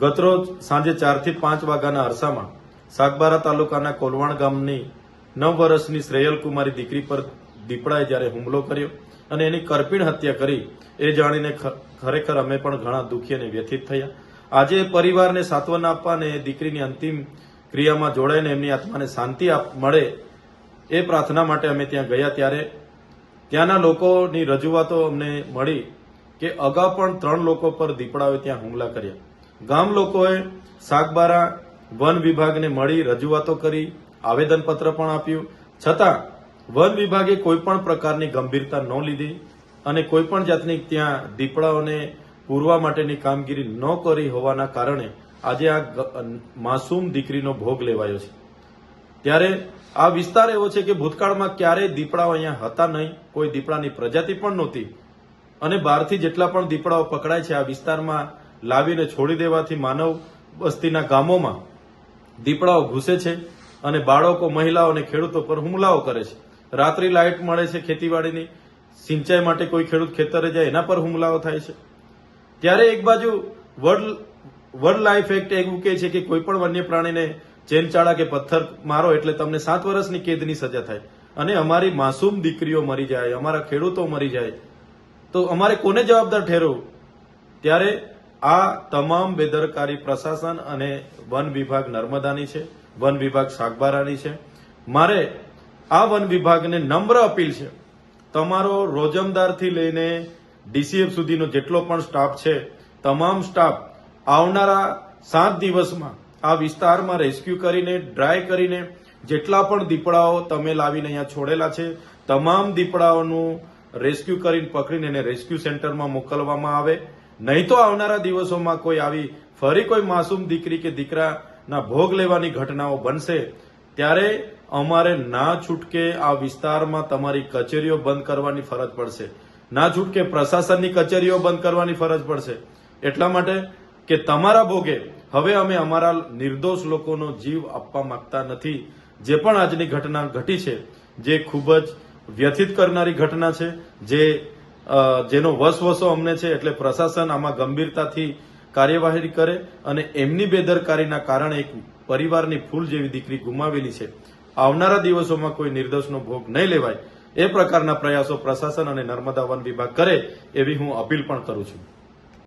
ગતરોજ સાંજે ચારથી પાંચ વાગ્યાના અરસામાં સાગબારા તાલુકાના કોલવાણ ગામની નવ વર્ષની શ્રેયલ કુમારી દીકરી પર દીપડાએ જ્યારે હુમલો કર્યો અને એની કરપીણ હત્યા કરી, એ જાણીને ખરેખર અમે પણ ઘણા દુઃખી અને વ્યથિત થયા. આજે પરિવારને સાંત્વના આપવા અને દીકરીની અંતિમ ક્રિયામાં જોડાઈને એમની આત્માને શાંતિ મળે એ પ્રાર્થના માટે અમે ત્યાં ગયા ત્યારે ત્યાંના લોકોની રજૂઆતો અમને મળી કે અગાઉ પણ ત્રણ લોકો પર દીપડાઓએ ત્યાં હુમલા કર્યા. ગામ લોકોએ સાગબારા વન વિભાગને મળી રજૂઆતો કરી, આવેદનપત્ર પણ આપ્યું. છતાં, વન વિભાગે કોઈપણ પ્રકારની ગંભીરતા ન લીધી અને કોઈપણ જાતની ત્યાં દીપડાઓને પૂરવા માટેની કામગીરી ન કરી હોવાના કારણે આજે આ માસૂમ દીકરીનો ભોગ લેવાયો છે. ત્યારે આ વિસ્તાર એવો છે કે ભૂતકાળમાં ક્યારેય દીપડાઓ અહીંયા હતા નહીં, કોઈ દીપડાની પ્રજાતિ પણ નહોતી. અને બહારથી જેટલા પણ દીપડાઓ પકડાય છે આ વિસ્તારમાં લાવીને છોડી દેવાથી માનવ વસ્તીના ગામોમાં દીપડાઓ ઘૂસે છે અને બાળકો, મહિલાઓ અને ખેડૂતો પર હુમલાઓ કરે છે. રાત્રિ લાઇટ મળે છે ખેતીવાડીની. સિંચાઈ માટે કોઈ ખેડૂત ખેતરે જાય એના પર હુમલાઓ થાય છે. ત્યારે એક બાજુ વર્લ્ડ વર્લ્ડ લાઇફ એક્ટ એવું કહે છે કે કોઈ પણ વન્ય પ્રાણીને ચેનચાળા કે પથ્થર મારો એટલે તમને સાત વર્ષની કેદની સજા થાય. અને અમારી માસૂમ દીકરીઓ મરી જાય, અમારા ખેડૂતો મરી જાય. તો અમારે કોને જવાબદાર ઠેરવું ત્યારે આ તમામ બેદરકારી પ્રશાસન અને વન વિભાગ નર્મદાની છે, વન વિભાગ સાગબારાની છે. મારે આ વન વિભાગને નમ્ર અપીલ છે, તમારો રોજમદારથી લઈને ડીસીએફ સુધીનો જેટલો પણ સ્ટાફ છે, તમામ સ્ટાફ આવનારા સાત દિવસમાં આ વિસ્તારમાં રેસ્ક્યુ કરીને, ડ્રાય કરીને જેટલા પણ દીપડાઓ તમે લાવીને અહીંયા છોડેલા છે, તમામ દીપડાઓનું રેસ્ક્યુ કરીને પકડીને એને રેસ્ક્યુ સેન્ટરમાં મોકલવામાં આવે. નહીં તો આવનારા દિવસોમાં કોઈ આવી ફરી કોઈ માસૂમ દીકરી કે દીકરાના ભોગ લેવાની ઘટનાઓ બનશે. ત્યારે અમારે ના છૂટકે આ વિસ્તારમાં તમારી કચેરીઓ બંધ કરવાની ફરજ પડશે. ના છૂટકે પ્રશાસનની કચેરીઓ બંધ કરવાની ફરજ પડશે. એટલા માટે કે તમારા ભોગે હવે અમે અમારા નિર્દોષ લોકોનો જીવ આપવા માંગતા નથી. જે પણ આજની ઘટના ઘટી છે, જે ખૂબ જ વ્યથિત કરનારી ઘટના છે, જે જેનો વસવસો અમને છે એટલે પ્રશાસન આમાં ગંભીરતાથી કાર્યવાહી કરે અને એમની બેદરકારીના કારણે એક પરિવારની ફૂલ જેવી દીકરી ગુમાવેલી છે. આવનારા દિવસોમાં કોઈ નિર્દોષનો ભોગ નહીં લેવાય એ પ્રકારના પ્રયાસો પ્રશાસન અને નર્મદા વન વિભાગ કરે એવી હું અપીલ પણ કરું છું.